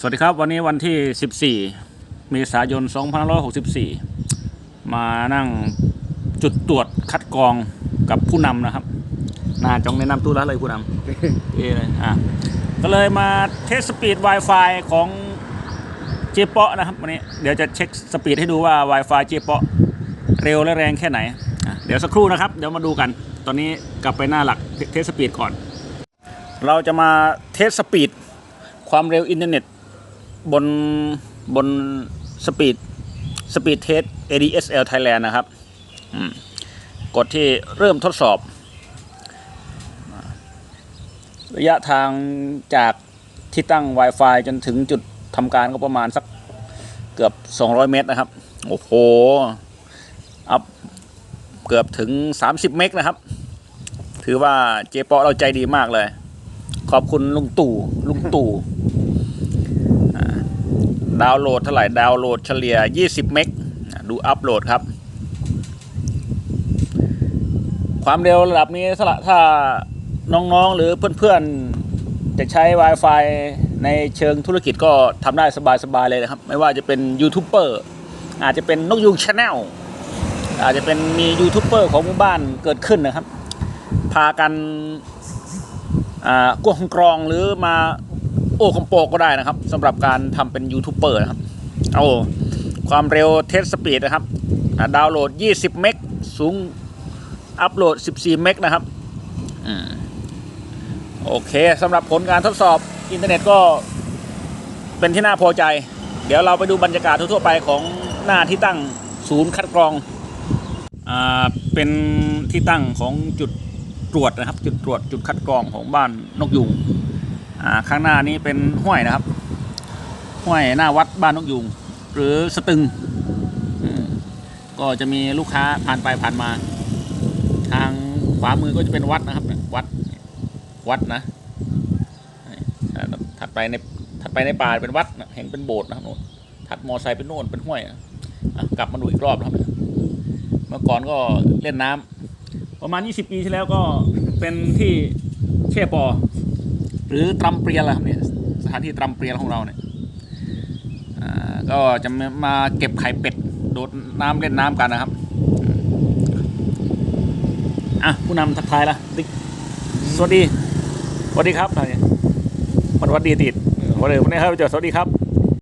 สวัสดีครับวันนี้วันที่ 14 เมษายน 2564 มานั่งจุดตรวจคัดกรองกับผู้นำนะครับนาจงแนะนำตู้ร้านเลยผู้นำเอเลยอะก็เลยมาเทสสปีด Wi-Fi ของเจเปาะนะครับวันนี้เดี๋ยวจะเช็คสปีดให้ดูว่า Wi-Fi เจเปาะเร็วและแรงแค่ไหนอะเดี๋ยวสักครู่นะครับ เดี๋ยวมาดูกัน ตอนนี้กลับไปหน้าหลักเทสสปีดก่อน เราจะมาเทสสปีดความเร็วอินเทอร์เน็ต บนบนสปีดสปีดเทส ADSL Thailand นะครับกดที่เริ่มทดสอบ ระยะทางจากที่ตั้ง Wi-Fi จนถึงจุดทำการก็ประมาณสักเกือบ 200 เมตรนะครับ โอ้โห อัพเกือบถึง 30 เมกนะครับ ถือว่าเจเปาะเราใจดีมากเลย ขอบคุณลุงตู่ลุงตู่ ดาวน์โหลดเท่าไหร่ดาวน์โหลดเฉลี่ย 20 เมกดูอัพโหลดครับ ความเร็วระดับนี้ถ้าถ้าน้องๆ หรือเพื่อนๆ จะใช้ Wi-Fi ในเชิงธุรกิจก็ทำได้สบายๆ เลยนะครับ ไม่ว่าจะเป็นยูทูบเบอร์อาจจะเป็นนกยูงชาแนลอาจจะเป็นมียูทูบเบอร์ของหมู่บ้านเกิดขึ้นนะครับ พากันอ่ากวงกรองหรือมา โอ้คอมโปก็ได้นะครับสำหรับการทำเป็นยูทูบเบอร์นะครับเอาความเร็วเทสสปีดนะครับดาวน์โหลด 20 เมกสูงอัพโหลด 14 เมกนะครับอโอเคสำหรับผลการทดสอบอินเทอร์เน็ตก็เป็นที่น่าพอใจ เดี๋ยวเราไปดูบรรยากาศทั่ว ๆ ไปของหน้าที่ตั้งศูนย์คัดกรองอ่าเป็นที่ตั้งของจุดตรวจนะครับ จุดตรวจจุดคัดกรองของบ้านนกยูง ข้างหน้านี้เป็นห้วยนะครับ ห้วยหน้าวัดบ้านนกยูงหรือสตึง ก็จะมีลูกค้าผ่านไปผ่านมา ทางขวามือก็จะเป็นวัดนะครับวัดวัดนะถัดไปในถัดไปในป่าเป็นวัดเห็นเป็นโบสถ์นะครับโน่นถัดมอไซค์เป็นโน่นเป็นห้วยนะกลับมาดูอีกรอบนะครับ เมื่อก่อนก็เล่นน้ำประมาณ 20 ปีที่แล้วก็เป็นที่แช่ปอ หรือตรัมเปรียลครับเนี่ยสถานที่ตรัมเปรียลของเราเนี่ยอ่าก็จะมาเก็บไข่เป็ดโดดน้ำเล่นน้ำกันนะครับอะผู้นำทักทายละติ๊กสวัสดีสวัสดีครับอะไรเนี่ยสวัสดีติดวันนี้วันนี้ครับเจอสวัสดีครับ